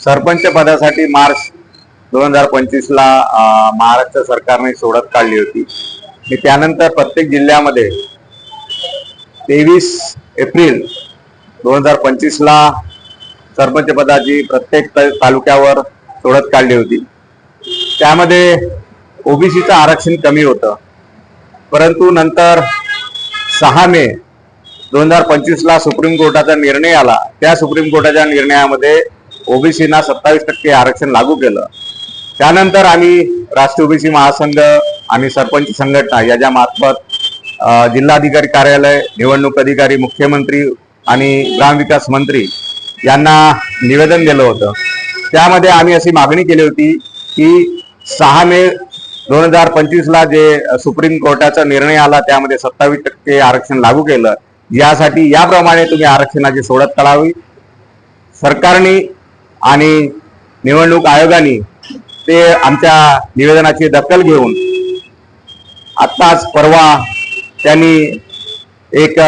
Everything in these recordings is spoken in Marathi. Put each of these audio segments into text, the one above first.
सरपंच पदासाठी मार्च दोन हजार पंचवीसला महाराष्ट्र सरकारने सोडत काढली होती. आणि त्यानंतर प्रत्येक जिल्ह्यामध्ये तेवीस एप्रिल दोन हजार पंचवीसला सरपंच पदाची प्रत्येक तालुक्यावर सोडत काढली होती. त्यामध्ये ओबीसीचं आरक्षण कमी होतं. परंतु नंतर सहा मे दोन हजार पंचवीसला सुप्रीम कोर्टाचा निर्णय आला. त्या सुप्रीम कोर्टाच्या निर्णयामध्ये ओबीसीना सत्तावीस टक्के आरक्षण लागू केलं. त्यानंतर आम्ही राष्ट्रीय ओबीसी महासंघ आणि सरपंच संघटना याच्या मार्फत जिल्हाधिकारी कार्यालय निवडणूक अधिकारी मुख्यमंत्री आणि ग्रामविकास मंत्री यांना निवेदन दिलं होतं. त्यामध्ये आम्ही अशी मागणी केली होती की सहा मे दोन हजार पंचवीसला जे सुप्रीम कोर्टाचा निर्णय आला त्यामध्ये सत्तावीस टक्के आरक्षण लागू केलं. यासाठी याप्रमाणे तुम्ही आरक्षणाची सोडत काढावी. सरकारने आणि निवडणूक आयोगाने ते आमच्या निवेदनाची दखल घेऊन आत्ताच परवा त्यांनी एक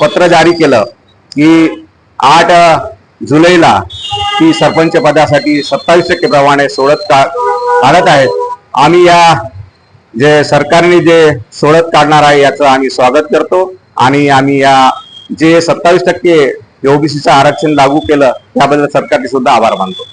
पत्र जारी केलं की आठ जुलैला ती सरपंच पदासाठी सत्तावीस टक्केप्रमाणे सोडत का काढत आहेत. आम्ही या जे सरकारने जे सोडत काढणार आहे याचं आम्ही स्वागत करतो आणि आम्ही या जे सत्तावीस टक्के ओबीसीचं आरक्षण लागू केलं त्याबद्दल सरकारचे सुद्धा आभार मानतो.